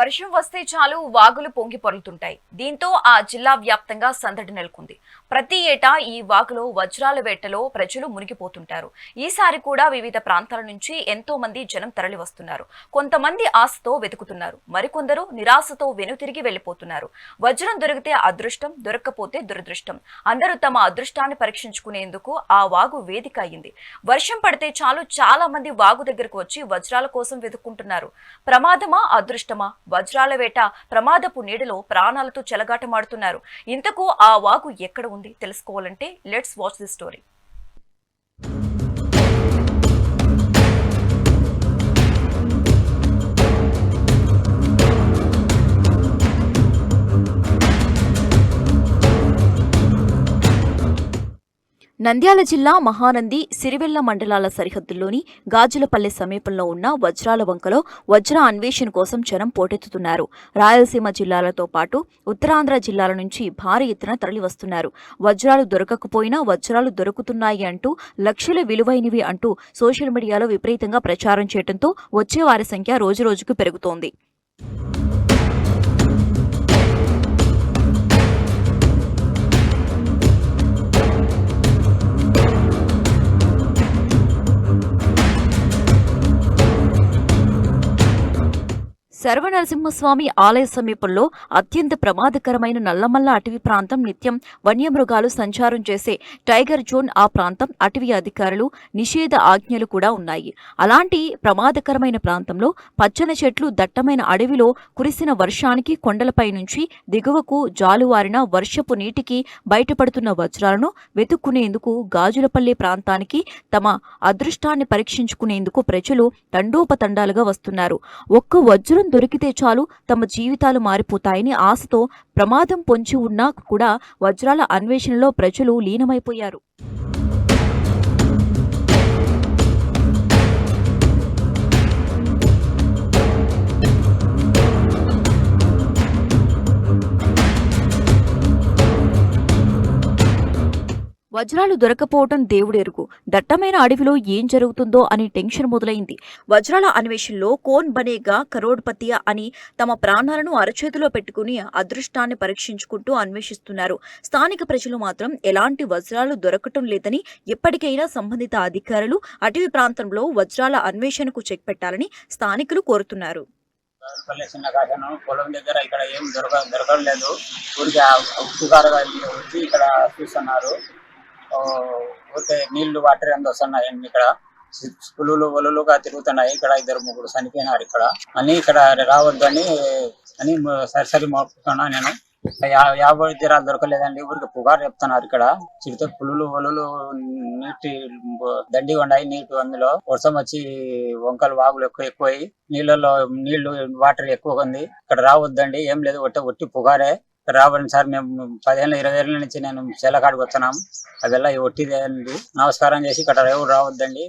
వర్షం వస్తే చాలు వాగులు పొంగి పొరులుతుంటాయి. దీంతో ఆ జిల్లా వ్యాప్తంగా సందడి నెలకొంది. ప్రతి ఏటా ఈ వాగులో వజ్రాల వేటలో ప్రజలు మునిగిపోతుంటారు. ఈసారి కూడా వివిధ ప్రాంతాల నుంచి ఎంతో మంది జనం తరలి వస్తున్నారు కొంతమంది ఆశతో వెతుకుతున్నారు. మరికొందరు నిరాశతో వెనుతిరిగి వెళ్ళిపోతున్నారు వజ్రం దొరికితే అదృష్టం దొరక్కపోతే దురదృష్టం. అందరూ తమ అదృష్టాన్ని పరీక్షించుకునేందుకు ఆ వాగు వేదిక అయింది. వర్షం పడితే చాలు చాలా మంది వాగు దగ్గరకు వచ్చి వజ్రాల కోసం వెతుక్కుంటున్నారు. ప్రమాదమా అదృష్టమా? వజ్రాల వేట ప్రమాదపు నీడలో ప్రాణాలతో చెలగాటమాడుతున్నారు. ఇంతకు ఆ వాగు ఎక్కడ ఉంది? తెలుసుకోవాలంటే let's watch the story Nandyal జిల్లా మహానంది సిరివెల్ల మండలాల సరిహద్దుల్లోని గాజులపల్లె సమీపంలో ఉన్న వజ్రాల వంకలో వజ్ర అన్వేషణ కోసం జనం పోటెత్తుతున్నారు. రాయలసీమ జిల్లాలతో పాటు ఉత్తరాంధ్ర జిల్లాల నుంచి భారీ ఎత్తున తరలివస్తున్నారు. వజ్రాలు దొరకకపోయినా వజ్రాలు దొరుకుతున్నాయి అంటూ లక్షల విలువైనవి అంటూ సోషల్ మీడియాలో విపరీతంగా ప్రచారం చేయడంతో వచ్చే వారి సంఖ్య రోజురోజుకు పెరుగుతోంది. శరవనరసింహస్వామి ఆలయ సమీపంలో అత్యంత ప్రమాదకరమైన నల్లమల్ల అటవీ ప్రాంతం నిత్యం వన్యమృగాలు సంచారం చేసే టైగర్ జోన్ ఆ ప్రాంతం అటవీ అధికారులు నిషేధ ఆజ్ఞలు కూడా ఉన్నాయి. అలాంటి ప్రమాదకరమైన ప్రాంతంలో పచ్చని చెట్లు దట్టమైన అడవిలో కురిసిన వర్షానికి కొండలపై నుంచి దిగువకు జాలువారిన వర్షపు నీటికి బయటపడుతున్న వజ్రాలను వెతుక్కునేందుకు గాజులపల్లి ప్రాంతానికి తమ అదృష్టాన్ని పరీక్షించుకునేందుకు ప్రజలు తండోపతండాలుగా వస్తున్నారు. ఒక్క వజ్రం దొరికితే చాలు తమ జీవితాలు మారిపోతాయని ఆశతో ప్రమాదం పొంచి ఉన్నా కూడా వజ్రాల అన్వేషణలో ప్రజలు లీనమైపోయారు. వజ్రాలు దొరకపోవటం దేవుడెరుగు. దట్టమైన అడవిలో ఏం జరుగుతుందో అని టెన్షన్ మొదలైంది. వజ్రాల అన్వేషణలో కోన్ బనేగా కరోడ్పతియా అని తమ ప్రాణాలను అరచేతిలో పెట్టుకుని అదృష్టాన్ని పరీక్షించుకుంటూ అన్వేషిస్తున్నారు. స్థానిక ప్రజలు మాత్రం ఎలాంటి వజ్రాలు దొరకటం లేదని ఎప్పటికైనా సంబంధిత అధికారులు అటవీ ప్రాంతంలో వజ్రాల అన్వేషణకు చెక్ పెట్టాలని స్థానికులు కోరుతున్నారు. పొలం దగ్గర ఇక్కడ ఏం దొరక దొరకలేదు ఊరికి వచ్చి ఇక్కడ చూస్తున్నారు. పోతే నీళ్ళు వాటర్ ఎంత వస్తున్నాయి ఇక్కడ? పులులు వలులుగా తిరుగుతున్నాయి. ఇక్కడ ఇద్దరు ముగ్గురు చనిపోయినారు ఇక్కడ. అని ఇక్కడ రావద్దని అని సరిసరి మోపుతున్నా నేను. యాభై తీరాలు దొరకలేదండి. ఊరికి పుగారు చెప్తున్నారు ఇక్కడ. చిడితే పులులు వలులు నీటి దండిగా ఉన్నాయి. నీటి అందులో వర్షం వచ్చి వంకలు వాగులు ఎక్కువ ఎక్కువై నీళ్ళలో నీళ్ళు వాటర్ ఎక్కువగా ఉంది. ఇక్కడ రావద్దండి. ఏం లేదు. ఒట్టి ఒట్టి పుగారే రావండి సార్ మేము పదిహేను ఇరవై ఏళ్ళ నుంచి నేను చెల్లకాడికి వస్తున్నాం. అదెల్లా ఒట్టిదే అండి నమస్కారం చేసి ఇక్కడ ఎవరు రావద్దండి.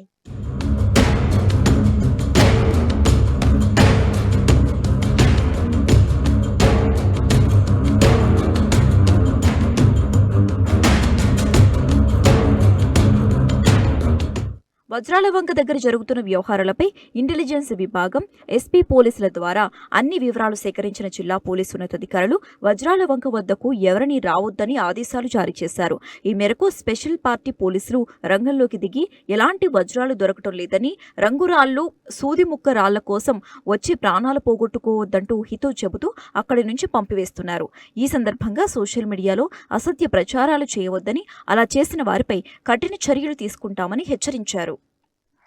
వజ్రాల వంక దగ్గర జరుగుతున్న వ్యవహారాలపై ఇంటెలిజెన్స్ విభాగం ఎస్పీ పోలీసుల ద్వారా అన్ని వివరాలు సేకరించిన జిల్లా పోలీసు ఉన్నతాధికారులు వజ్రాల వంక వద్దకు ఎవరిని రావద్దని ఆదేశాలు జారీ చేశారు. ఈ మేరకు స్పెషల్ పార్టీ పోలీసులు రంగంలోకి దిగి ఎలాంటి వజ్రాలు దొరకటం లేదని రంగురాళ్ళు సూదిముక్క రాళ్ళ కోసం వచ్చి ప్రాణాలు పోగొట్టుకోవద్దంటూ హితో చెబుతూ అక్కడి నుంచి పంపివేస్తున్నారు. ఈ సందర్భంగా సోషల్ మీడియాలో అసత్య ప్రచారాలు చేయవద్దని అలా చేసిన వారిపై కఠిన చర్యలు తీసుకుంటామని హెచ్చరించారు.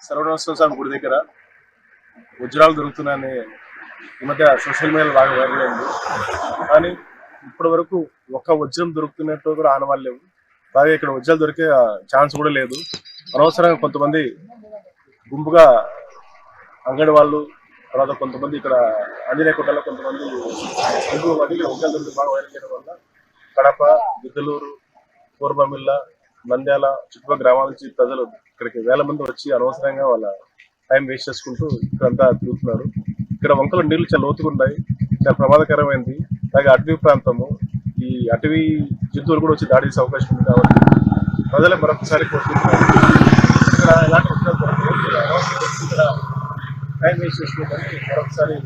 సర్వనరసింహ స్వామి గుడి దగ్గర వజ్రాలు దొరుకుతున్నాయని ఈ మధ్య సోషల్ మీడియాలో బాగా వైరల్ అయింది. కానీ ఇప్పటి వరకు ఒక్క వజ్రం దొరుకుతున్నట్టు కూడా ఆనవాళ్ళు లేవు. అలాగే ఇక్కడ వజ్రాలు దొరికే ఛాన్స్ కూడా లేదు. అనవసరంగా కొంతమంది గుంపుగా అంగడి వాళ్ళు తర్వాత కొంతమంది ఇక్కడ ఆంజనేయ కుట్టలో కొంతమంది గుంపు మంది వజ్రాలు దొరికి బాగా వైరల్ చేయడం వల్ల కడప గిద్దలూరు పూర్వమిల్ల నంద్యాల చుట్టుపక్కల గ్రామాల నుంచి ప్రజలు ఇక్కడికి వేల మంది వచ్చి అనవసరంగా వాళ్ళ టైం వేస్ట్ చేసుకుంటూ ఇక్కడంతా తిరుగుతున్నారు. ఇక్కడ వంకలు నీళ్ళు చాలా లోతుగా ఉన్నాయి చాలా ప్రమాదకరమైనది అలాగే అటవీ ప్రాంతము ఈ అటవీ జంతువులు కూడా వచ్చి దాడి చేసే అవకాశం ఉంది కాబట్టి ప్రజలే మరొకసారి కోరుకుంటున్నారు ఇక్కడ ఎలాంటి ఇక్కడ టైం వేస్ట్ చేసుకోవద్దని మరొకసారి